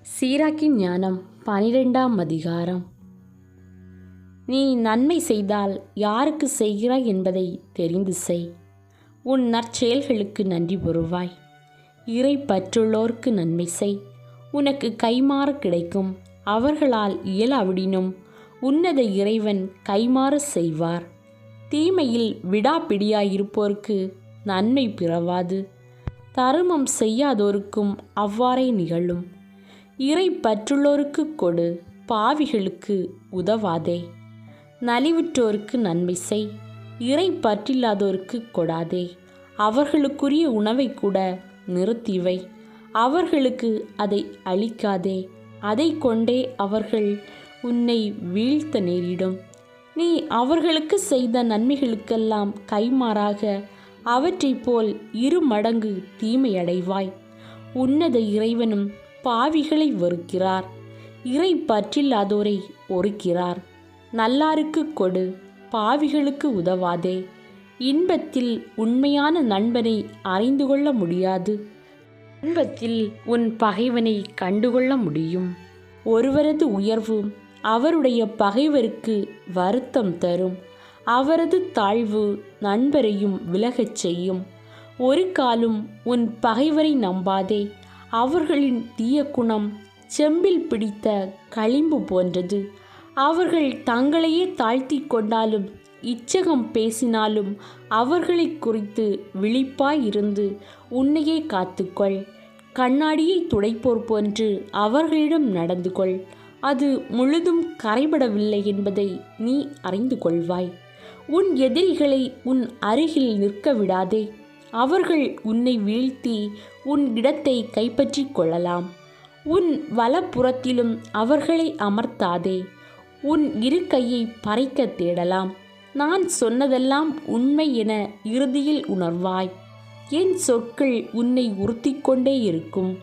சீராக்கின் ஞானம் பனிரெண்டாம் அதிகாரம். நீ நன்மை செய்தால் யாருக்கு செய்கிறாய் என்பதை தெரிந்து செய். உன் நற்செயல்களுக்கு நன்றி பெறுவாய் இறை பற்றுள்ளோர்க்கு நன்மை செய். உனக்கு கைமாறு கிடைக்கும். அவர்களால் இயலாவிடினும் உன்னத இறைவன் கைமாறு செய்வார். தீமையில் விடாப்பிடியாயிருப்போர்க்கு நன்மை பிறவாது. தருமம் செய்யாதோருக்கும் அவ்வாறே நிகழும். இறை பற்றுள்ளோருக்கு கொடு பாவிகளுக்கு உதவாதே. நலிவுற்றோருக்கு நன்மை செய் இறை பற்றில்லாதோருக்கு கொடாதே. அவர்களுக்குரிய உணவை கூட நிறுத்திவை அவர்களுக்கு அதை அளிக்காதே அதை கொண்டே அவர்கள் உன்னை வீழ்த்த நேரிடும். நீ அவர்களுக்கு செய்த நன்மைகளுக்கெல்லாம் கைமாறாக அவற்றைப் போல் இரு மடங்கு தீமையடைவாய். உன்னத இறைவனும் பாவிகளை வெறுக்கிறார். இறை பற்றில்லாதோரை ஒறுக்கிறார். நல்லாருக்கு கொடு பாவிகளுக்கு உதவாதே. இன்பத்தில் உண்மையான நண்பனை அறிந்து கொள்ள முடியாது. இன்பத்தில் உன் பகைவனை கண்டுகொள்ள முடியும். ஒருவரது உயர்வு அவருடைய பகைவருக்கு வருத்தம் தரும். அவரது தாழ்வு நண்பரையும் விலகச் செய்யும். ஒரு காலும் உன் பகைவரை நம்பாதே. அவர்களின் தீய குணம் செம்பில் பிடித்த களிம்பு போன்றது. அவர்கள் தங்களையே தாழ்த்தி கொண்டாலும் இச்சகம் பேசினாலும் அவர்களை குறித்து விழிப்பாய் இருந்து உன்னையே காத்துக்கொள். கண்ணாடியை துடைப்போர் போன்று அவர்களிடம் நடந்து கொள். அது முழுதும் கரைபடவில்லை என்பதை நீ அறிந்து கொள்வாய். உன் எதிரிகளை உன் அருகில் நிற்க விடாதே. அவர்கள் உன்னை வீழ்த்தி உன் இடத்தை கைப்பற்றி கொள்ளலாம். உன் வலப்புறத்திலும் அவர்களை அமர்த்தாதே. உன் இரு கையை பறைக்க தேடலாம். நான் சொன்னதெல்லாம் உண்மை என இறுதியில் உணர்வாய். என் சொற்கள் உன்னை உறுத்தி கொண்டே இருக்கும்.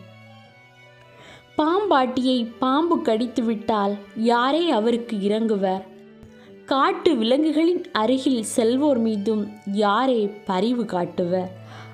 பாம்பாட்டியை பாம்பு கடித்துவிட்டால் யாரே அவருக்கு இறங்குவர்? காட்டு விலங்குகளின் அருகில் செல்வோர் மீதும் யாரே பரிவு காட்டுவர்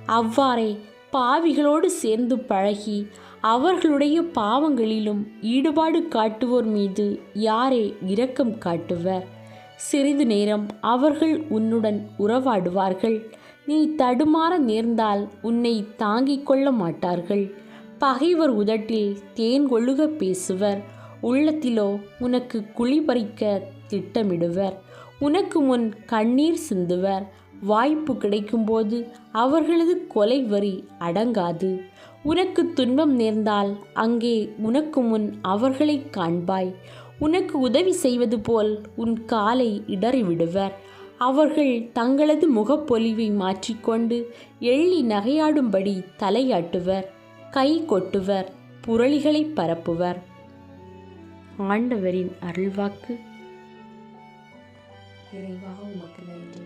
அவ்வாறே பாவிகளோடு சேர்ந்து பழகி அவர்களுடைய பாவங்களிலும் ஈடுபாடு காட்டுவோர் மீது யாரே இரக்கம் காட்டுவர் சிறிது நேரம் அவர்கள் உன்னுடன் உறவாடுவார்கள். நீ தடுமாற நேர்ந்தால் உன்னை தாங்கிக் கொள்ள மாட்டார்கள். பகைவர் உதட்டில் தேன் கொள்ளுக பேசுவர். உள்ளத்திலோ உனக்கு குழி பறிக்க திட்டமிடுவர். உனக்கு முன் கண்ணீர் சிந்துவர். வாய்ப்பு கிடைக்கும்போது அவர்களது கொலை வரி அடங்காது. உனக்கு துன்பம் நேர்ந்தால் அங்கே உனக்கு முன் அவர்களை காண்பாய். உனக்கு உதவி செய்வது போல் உன் காலை இடறிவிடுவர். அவர்கள் தங்களது முகப்பொலிவை மாற்றிக்கொண்டு எள்ளி நகையாடும்படி தலையாட்டுவர். கை கொட்டுவர். புரளிகளை பரப்புவர். ஆண்டவரின் அருள்வாக்கு. இறைவா உமக்கு நன்றி.